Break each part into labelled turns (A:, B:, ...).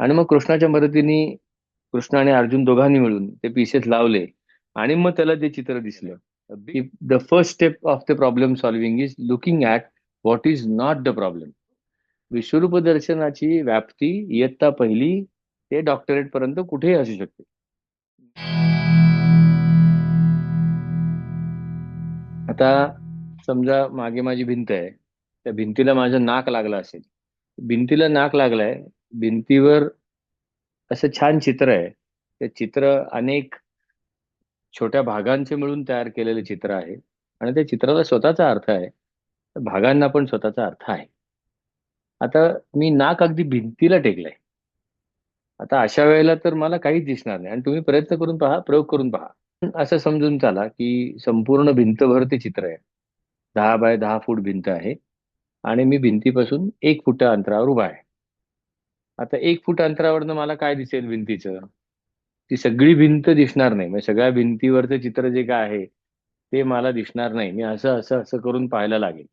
A: आणि मग कृष्णाच्या मदतीने कृष्ण आणि अर्जुन दोघांनी मिळून ते पीसेस लावले. आणि मग त्याला ते चित्र दिसलं the first step of the problem solving is looking at what is not the problem विश्वरूप दर्शनाची व्याप्ती इयत्ता पहिली ते डॉक्टरेट पर्यंत कुठेही असू शकते. आता समजा मागे माझी भिंत आहे. त्या भिंतीला माझं नाक लागलं असेल. भिंतीला नाक लागलंय भिंतीवर असं छान चित्र आहे. ते चित्र अनेक छोट्या भागांचे मिळून तयार केलेले चित्र आहे. आणि त्या चित्राला स्वतःचा अर्थ आहे. भागांना पण स्वतःचा अर्थ आहे. आता मी नाक अगदी भिंतीला टेकलंय. आता अशा वेळेला तर मला काहीच दिसणार नाही. आणि तुम्ही प्रयत्न करून पहा प्रयोग करून पहा. असं समजून चाला की संपूर्ण भिंतभर ते चित्र आहे. दहा बाय दहा फूट भिंत आहे. आणि मी भिंतीपासून एक फुट अंतरावर उभा आहे. आता एक फूट अंतरावरनं मला काय दिसेल भिंतीचं? ती सगळी भिंत दिसणार नाही. म्हणजे सगळ्या भिंतीवरचं चित्र जे काय आहे ते मला दिसणार नाही. मी असं असं असं करून पाहायला लागेल.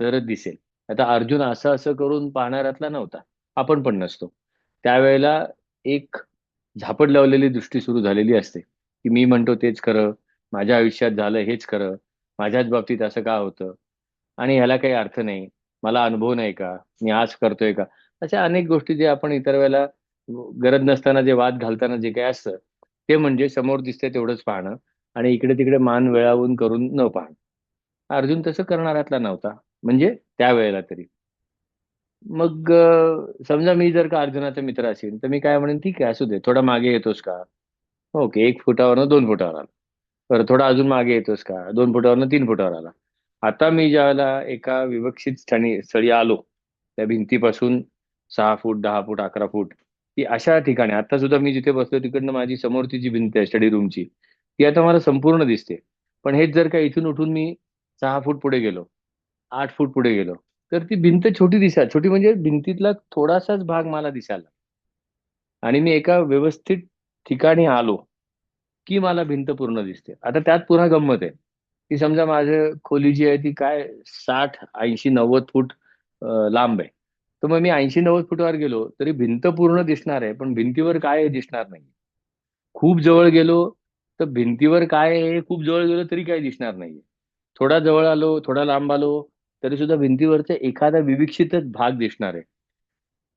A: तरच दिसेल. आता अर्जुन असं असं करून पाहणाऱ्यातला नव्हता. आपण पण नसतो. त्यावेळेला एक झापड लावलेली दृष्टी सुरू झालेली असते. की मी म्हणतो तेच खरं. माझ्या आयुष्यात झालं हेच खरं. माझ्याच बाबतीत असं का होतं? आणि ह्याला काही अर्थ नाही. मला अनुभव नाही का? मी आज करतोय का? अशा अनेक गोष्टी जे आपण इतर वेळेला गरज नसताना जे वाद घालताना जे काय असतं ते म्हणजे समोर दिसते तेवढंच पाहणं आणि इकडे तिकडे मान वेळावून करून न पाहणं. अर्जुन तसं करणाऱ्यातला नव्हता म्हणजे त्यावेळेला तरी. मग समजा मी जर का अर्जुनाचा मित्र असेल तर मी काय म्हणेन ठीक आहे असू दे थोडा मागे येतोस का? ओके एक फुटावरनं दोन फुटावर आला. बरं थोडा अजून मागे येतोस का? दोन फुटावरनं तीन फुटावर आला. आता मी ज्यावेळेला एका विवक्षित स्थानी स्थळी आलो त्या भिंतीपासून सहा फूट दहा फूट अकरा फूट ती अशा ठिकाणी. आता सुद्धा मी जिथे बसलो तिकडनं माझी समोरची जी भिंत आहे स्टडी रूमची ती आता मला संपूर्ण दिसते. पण हेच जर का इथून उठून मी सहा फूट पुढे गेलो आठ फूट पुढे गेलो तर ती भिंत छोटी दिसा छोटी म्हणजे भिंतीतला थोडासाच भाग मला दिसायला आणि मी एका व्यवस्थित ठिकाणी आलो की मला भिंत पूर्ण दिसते. आता त्यात पुन्हा गंमत आहे. की समजा माझं खोली जी आहे ती काय साठ ऐंशी नव्वद फूट लांब आहे. तर मग मी ऐंशी नव्वद फुटावर गेलो तरी भिंत पूर्ण दिसणार आहे पण भिंतीवर काय दिसणार नाही. खूप जवळ गेलो तर भिंतीवर काय आहे खूप जवळ गेलो तरी काय दिसणार नाही. थोडा जवळ आलो थोडा लांब आलो तरी सुद्धा भिंतीवरचा एखादा विविक्षितच भाग दिसणार आहे.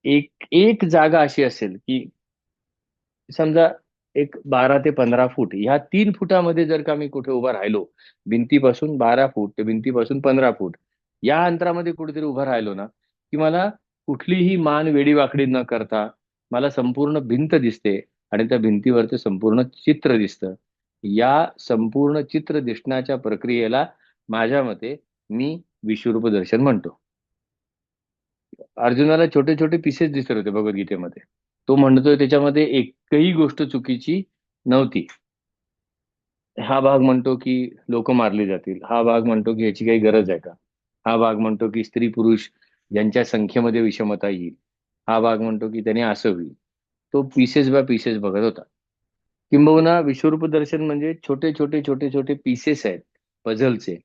A: एक एक जागा अशी असेल की समजा एक बारा ते पंधरा फूट ह्या तीन फुटामध्ये जर का मी कुठे उभा राहिलो भिंतीपासून बारा फूट ते भिंतीपासून पंधरा फूट या अंतरामध्ये कुठेतरी उभा राहिलो ना की मला कुठलीही मान वेडीवाकडी न करता मला संपूर्ण भिंत दिसते आणि त्या भिंतीवरचं संपूर्ण चित्र दिसतं. या संपूर्ण चित्र दिसण्याच्या प्रक्रियेला माझ्या मते मी विश्वरूप दर्शन म्हणतो. अर्जुनाला छोटे छोटे पीसेस दिसत होते भगवद्गीतेमध्ये. तो म्हणतोय त्याच्यामध्ये एकही गोष्ट चुकीची नव्हती. हा भाग म्हणतो की लोक मारली जातील. हा भाग म्हणतो की याची काही गरज आहे का? हा भाग म्हणतो की स्त्री पुरुष ज्यांच्या संख्येमध्ये विषमता येईल हा भाग म्हणतो की त्याने असं होईल. तो पीसेस बाय पीसेस बघत होता. किंबहुना विश्वरूप दर्शन म्हणजे छोटे छोटे छोटे छोटे पीसेस आहेत पझलचे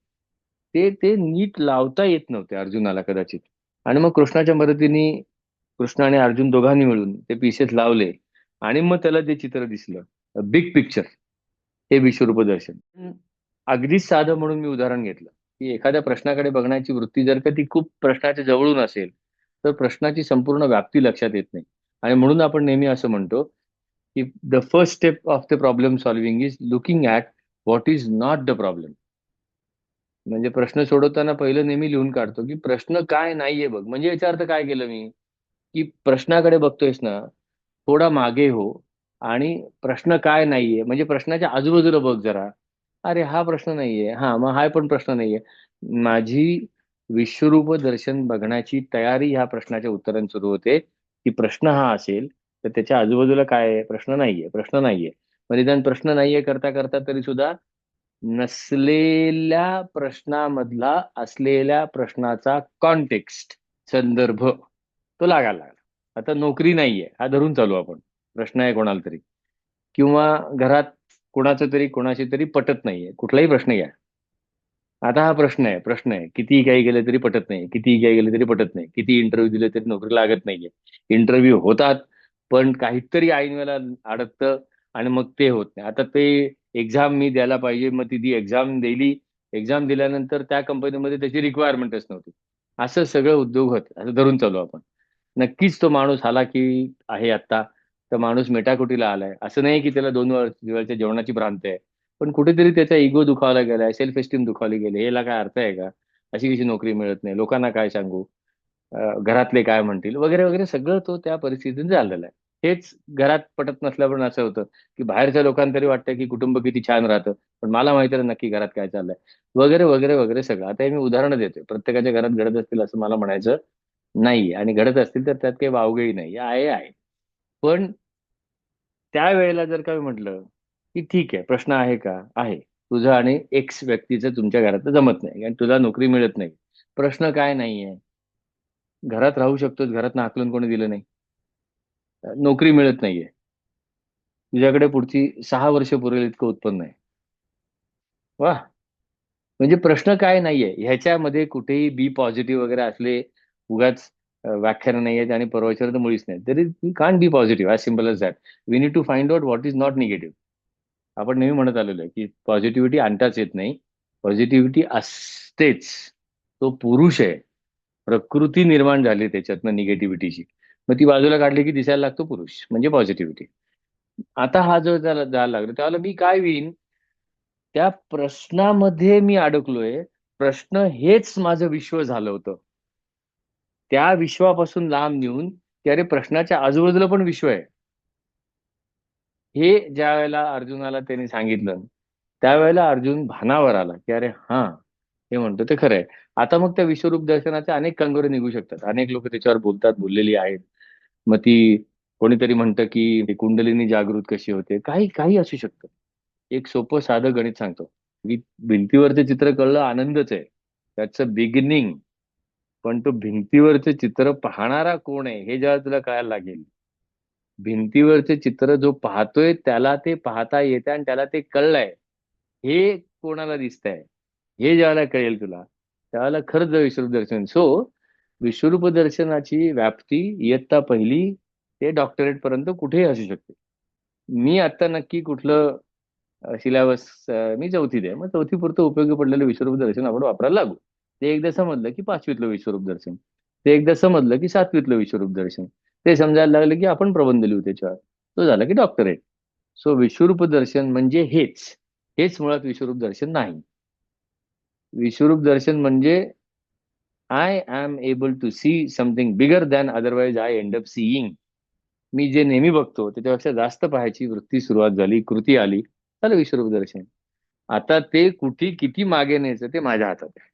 A: ते ते नीट लावता येत नव्हते अर्जुनाला कदाचित. आणि मग कृष्णाच्या मदतीने कृष्ण आणि अर्जुन दोघांनी मिळून ते पीसेस लावले आणि मग त्याला ते चित्र दिसलं. बिग पिक्चर हे विश्वरूप दर्शन. अगदीच साधं म्हणून मी उदाहरण घेतलं. की एखाद्या प्रश्नाकडे बघण्याची वृत्ती जर का ती खूप प्रश्नाच्या जवळून असेल तर प्रश्नाची संपूर्ण व्याप्ती लक्षात येत नाही. आणि म्हणून आपण नेहमी असं म्हणतो की the first step of the problem solving is looking at what is not the problem म्हणजे प्रश्न सोडवताना पहिलं नेहमी लिहून काढतो की प्रश्न काय नाहीये बघ. म्हणजे याचा अर्थ काय केलं मी? की प्रश्नाकडे बघतोयस ना थोडा मागे हो आणि प्रश्न काय नाहीये? म्हणजे प्रश्नाच्या आजूबाजूला बघ जरा. अरे हा प्रश्न नाहीये. हा मग हा पण प्रश्न नाहीये. माझी विश्वरूप दर्शन बघण्याची तयारी ह्या प्रश्नाच्या उत्तराने सुरू होते. की प्रश्न हा असेल तर त्याच्या आजूबाजूला काय आहे? प्रश्न नाहीये प्रश्न नाहीये. निदान प्रश्न नाहीये करता करता तरी सुद्धा नसलेल्या प्रश्नामधला असलेल्या प्रश्नाचा कॉन्टेक्स्ट संदर्भ तो लागायला लागला. आता नोकरी नाहीये हा धरून चालू आपण. प्रश्न आहे कोणाला तरी. किंवा घरात कुणाचं तरी कोणाशी तरी पटत नाहीये. कुठलाही प्रश्न घ्या आता हा प्रश्न आहे प्रश्न आहे. कितीही काही गेले तरी पटत नाही. कितीही काही गेले तरी पटत नाही. किती इंटरव्ह्यू दिले तरी नोकरी लागत नाहीये. इंटरव्ह्यू होतात पण काहीतरी ऐन वेळेला अडकतं आणि मग ते होत नाही. आता ते एक्झाम मी द्यायला पाहिजे. मग ती एक्झाम दिली. एक्झाम दिल्यानंतर त्या कंपनीमध्ये त्याची रिक्वायरमेंटच नव्हती. असं सगळं उद्योग होत. असं धरून चालू आपण. नक्कीच तो माणूस आला की आहे आता तर माणूस मेटाकुटीला आलाय. असं नाही की त्याला दोन वेळच्या जेवणाची भ्रांत आहे. पण कुठेतरी त्याचा इगो दुखावला गेलाय सेल्फ एस्टीम दुखावली गेली. याला काय अर्थ आहे का? अशी कशी नोकरी मिळत नाही. लोकांना काय सांगू? घरातले काय म्हणतील? वगैरे वगैरे सगळं तो त्या परिस्थितीत झालेला आहे. हेच घरात पटत नसल्यावर असं होतं की बाहेरच्या लोकांना तरी वाटतं की कुटुंब किती छान राहतं. पण मला माहिती आहे नक्की घरात काय चाललंय. वगैरे वगैरे वगैरे सगळं. आता हे मी उदाहरणं देतोय. प्रत्येकाच्या घरात घडत असतील असं मला म्हणायचं नाही आणि घडत असतील तर त्यात काही वावगळी नाही. आहे आहे. पण त्यावेळेला जर का मी म्हटलं की ठीक आहे प्रश्न आहे का? आहे. तुझं आणि एक्स व्यक्तीचं तुमच्या घरात जमत नाही आणि तुला नोकरी मिळत नाही. प्रश्न काय नाहीये. घरात राहू शकतोस घरात हाकलून कोणी दिलं नाही. नोकरी मिळत नाहीये. तुझ्याकडे पुढची सहा वर्ष पुरेल इतकं उत्पन्न आहे. वा. म्हणजे प्रश्न काय नाहीये. ह्याच्यामध्ये कुठेही बी पॉझिटिव्ह वगैरे असले उगाच व्याख्यानं नाही आहेत आणि परवाचर तर मुळीच नाही. तरी we can be positive as simple as that we need to find out what is not negative आपण नेहमी म्हणत आलेलो आहे की पॉझिटिव्हिटी आणताच येत नाही. पॉझिटिव्हिटी असतेच. तो पुरुष आहे. प्रकृती निर्माण झाली त्याच्यातनं निगेटिव्हिटीची मग ती बाजूला काढली की दिसायला लागतो पुरुष. म्हणजे पॉझिटिव्हिटी आता हा जो त्याला जायला लागला त्याला मी काय होईन? त्या प्रश्नामध्ये मी अडकलोय. प्रश्न हेच माझं विश्व झालं होतं. त्या विश्वापासून लांब नेऊन की अरे प्रश्नाच्या आजूबाजूला पण विश्व आहे. हे ज्या वेळेला अर्जुनाला त्यांनी सांगितलं त्यावेळेला अर्जुन भानावर आला की अरे हा हे म्हणतो ते खरं आहे. आता मग त्या विश्वरूप दर्शनाचे अनेक कंगोरे निघू शकतात. अनेक लोक त्याच्यावर बोलतात बोललेली आहेत. मग ती कोणीतरी म्हणतं की कुंडलिनी जागृत कशी होते? काही काही असू शकतं. एक सोपं साधं गणित सांगतो. की भिंतीवरचं चित्र कळलं आनंदच आहे. त्याचं बिगिनिंग पण तो भिंतीवरचे चित्र पाहणारा कोण आहे हे जेव्हा तुला कळायला लागेल. भिंतीवरचे चित्र जो पाहतोय त्याला ते पाहता येते आणि त्याला ते कळलंय. हे कोणाला दिसतंय? हे ज्यावेळेला कळेल तुला त्यावेळेला खरंच विश्वरूप दर्शन. सो विश्वरूप दर्शनाची व्याप्ती इयत्ता पहिली ते डॉक्टरेट पर्यंत कुठेही असू शकते. मी आता नक्की कुठलं सिलेबस मी चौथीत आहे. मग चौथी पुरतं उपयोगी पडलेलं विश्वरूप दर्शन आपण वापरायला लागू. ते एकदा समजलं की पाचवीतलं विश्वरूप दर्शन. ते एकदा समजलं की सातवीतलं विश्वरूप दर्शन. ते समजायला लागलं की आपण प्रबंध लिहू त्याच्यावर. तो झाला की डॉक्टरेट सो विश्वरूप दर्शन म्हणजे हेच. हेच मुळात विश्वरूप दर्शन नाही. विश्वरूप दर्शन म्हणजे I am able to see something bigger than otherwise I end up seeing मी जे नेहमी बघतो त्याच्यापेक्षा जास्त पाहायची वृत्ती सुरुवात झाली कृती आली झालं विश्वरूप दर्शन. आता ते कुठे किती मागे न्यायचं ते माझ्या हातात आहे.